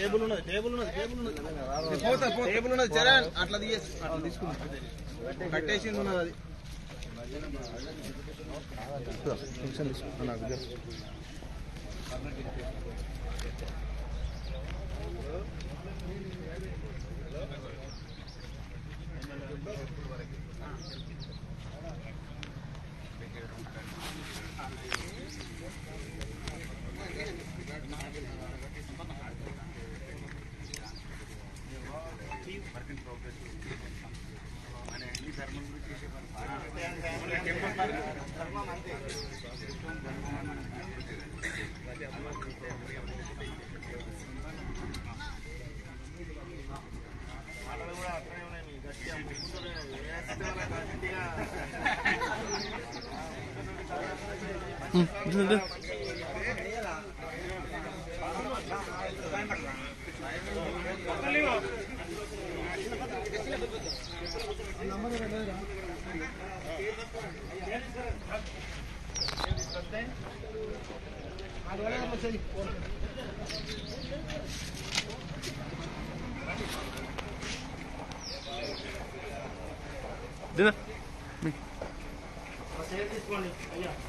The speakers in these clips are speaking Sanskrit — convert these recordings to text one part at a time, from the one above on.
టేబుల్ ఉన్నది టేబుల్ ఉన్నది టేబుల్ ఉన్నది. టేబుల్ ఉన్నది చరణ్ అట్లా తీయేసి అట్లా తీసుకున్నా కట్టేసి ఉన్నది అది. నాకేం చేసింది రాజన్న కడు నా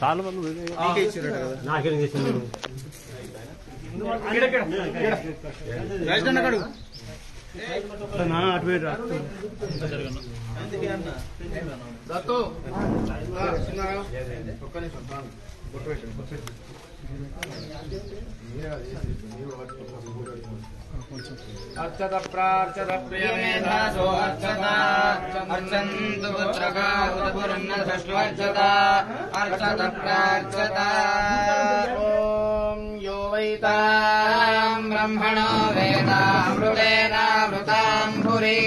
చాలా మంది నాకేం చేసింది అటు పోయి ఒక్క నిమిషం अर्चत प्रार्चत प्रेरेण स्वच्छन्तुर्णर्जता अर्चत प्रार्चता ॐ योयिता ब्रह्मणो वेदामृतेनामृताम्भुरी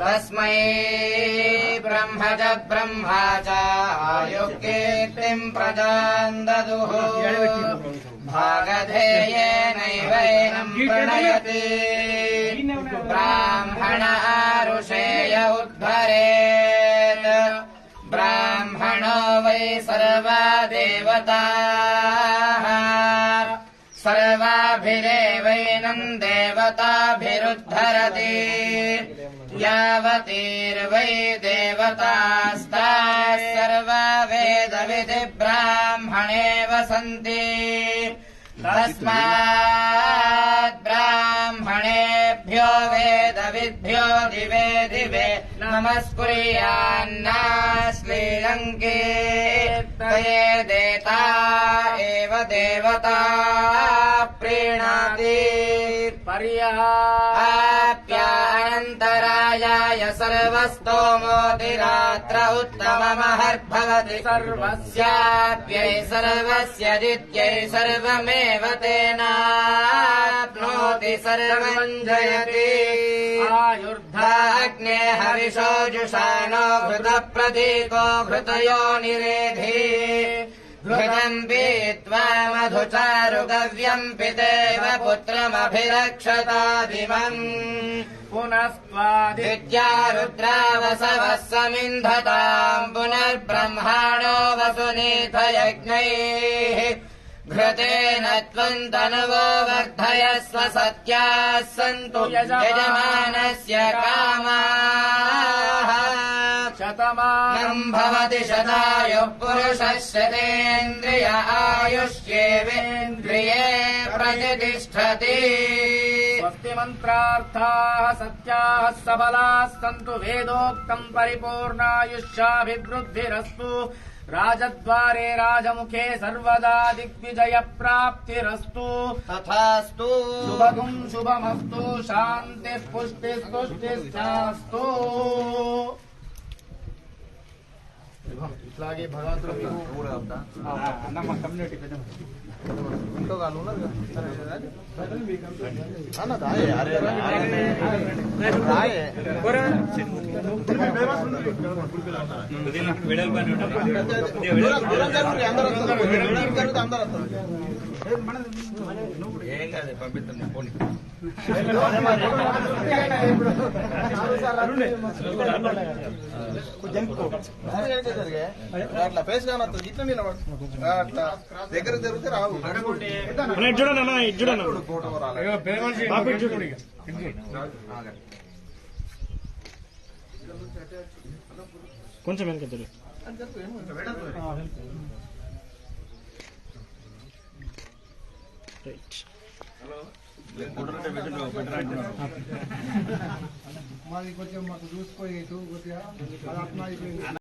तस्मै च ब्रह्मा च चायुगे त्रिं ददुः ददुहो प्रणयति। ब्राह्मण आरुषेय उद्धरेत् ब्राह्मणो वै सर्वा देवता सर्वाभिरेवैनं देवताभिरुद्धरति। यावतीर्वै देवतास्ताः सर्वा वेदविधि ब्राह्मणेव सन्ति। तस्मात् ब्राह्मणेभ्यो वेदविद्भ्यो दिवे दिवे नमस्कुर्यान्ना श्रीलङ्के। तये देता एव देवता प्रीणाति। पर्याप्यानन्तरायाय सर्वस्तोमोतिरात्र उत्तममहर्भवति। सर्वस्याप्यै सर्वस्य दित्यै सर्वमेव तेनाप्नोति सर्वम् जयति। आयुर्धाग्ने हविषो जुषाणो घृतप्रतीको घृतयो निरेधि घृतम् पीत्वा मधुचारुगव्यम् पितेव पुत्रमभिरक्षतादिमम् पुनस्त्वादित्या रुद्रावसवः समिन्धताम् पुनर्ब्रह्माणो वसुनीथ यज्ञैः घृतेन त्वम् तनुवो वर्धयस्व सत्याः सन्तु यजमानस्य कामाः। शतमानम् भवति शतायुः पुरुषः शतेन्द्रिय आयुष्येवेन्द्रिये प्रतिष्ठति स्वस्ति मन्त्रार्थाः सत्याः सबलाः सन्तु वेदोक्तम् परिपूर्णायुष्याभिवृद्धिरस्तु। राजद्वारे राजमुखे सर्वदा दिग्विजयप्राप्तिरस्तु। तथास्तु। शुभगुम् शुभमस्तु शान्तिः पुष्टिः तुष्टिश्चास्तु। శుభం ఇట్లాగే భగవంతుడు అన్నమ్మ కమ్యూనిటీ ఇంకో వాళ్ళు ఏం కాదు పంపిస్తాను ఫోన్ అట్లా ఫేస్ కానొస్తుంది ఇట్లా నిలబడు అట్లా దగ్గర జరిగితే రావు చూడండి చూడండి ఫోటో రాలేదు కొంచెం వెనక చూడు రైట్ మాది కొంచెం మాకు చూసుకోలేదు కొద్దిగా అది అర్థమైపోయింది.